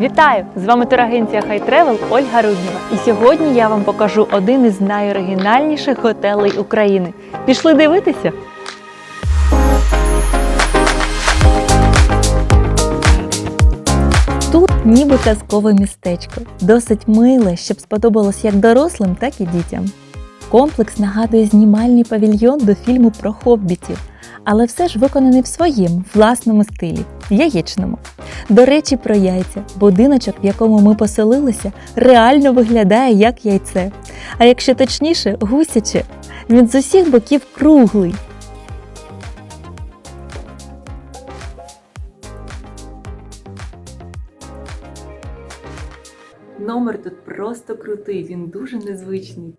Вітаю! З вами турагенція Travel Ольга Руднєва. І сьогодні я вам покажу один із найоригінальніших готелей України. Пішли дивитися? Тут ніби казкове містечко, досить миле, щоб сподобалось як дорослим, так і дітям. Комплекс нагадує знімальний павільйон до фільму про хоббітів, але все ж виконаний в своєму власному стилі яєчному. До речі, про яйця. Будиночок, в якому ми поселилися, реально виглядає як яйце. А якщо точніше, гусяче. Він з усіх боків круглий. Номер тут просто крутий, він дуже незвичний.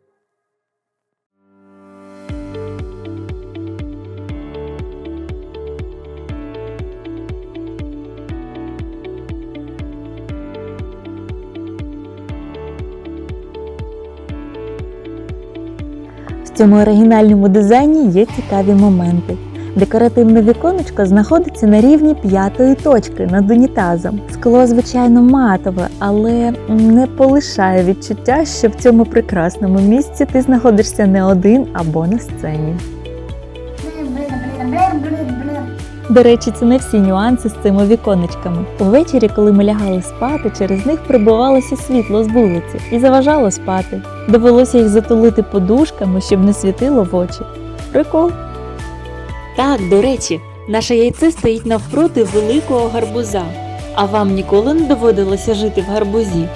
Цьому оригінальному дизайні є цікаві моменти. Декоративне віконечко знаходиться на рівні п'ятої точки над унітазом. Скло, звичайно, матове, але не полишає відчуття, що в цьому прекрасному місці ти знаходишся не один або на сцені. До речі, це не всі нюанси з цими віконечками. Увечері, коли ми лягали спати, через них прибувалося світло з вулиці і заважало спати. Довелося їх затулити подушками, щоб не світило в очі. Прикол. Так, до речі, наше яйце стоїть навпроти великого гарбуза. А вам ніколи не доводилося жити в гарбузі?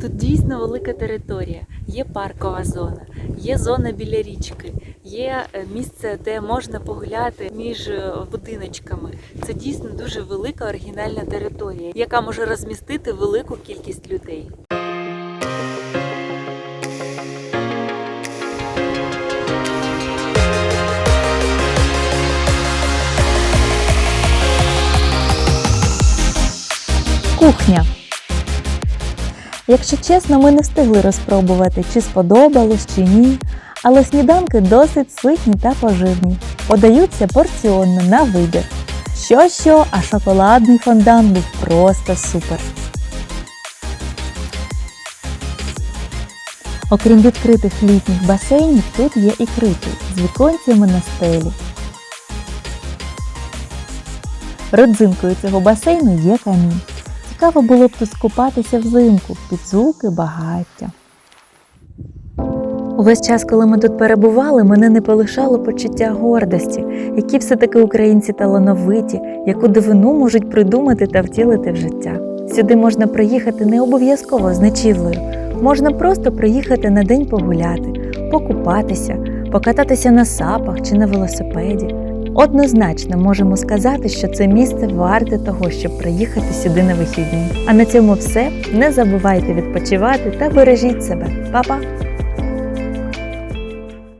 Тут дійсно велика територія. Є паркова зона, є зона біля річки, є е, місце, де можна погуляти між е, будиночками. Це дійсно дуже велика оригінальна територія, яка може розмістити велику кількість людей. Кухня. Якщо чесно, ми не встигли розпробувати, чи сподобалось, чи ні. Але сніданки досить ситні та поживні. Подаються порціонно на вибір. Що що, а шоколадний фондан був просто супер. Окрім відкритих літніх басейнів, тут є і критий з віконцями на стелі. Родзинкою цього басейну є камін. Цікаво було б тут скупатися взимку під звуки багаття. Увесь час, коли ми тут перебували, мене не полишало почуття гордості, які все-таки українці талановиті, яку дивину можуть придумати та втілити в життя. Сюди можна приїхати не обов'язково з ночівлею, можна просто приїхати на день погуляти, покупатися, покататися на сапах чи на велосипеді. Однозначно можемо сказати, що це місце варте того, щоб приїхати сюди на вихідні. А на цьому все. Не забувайте відпочивати та бережіть себе. Па-па!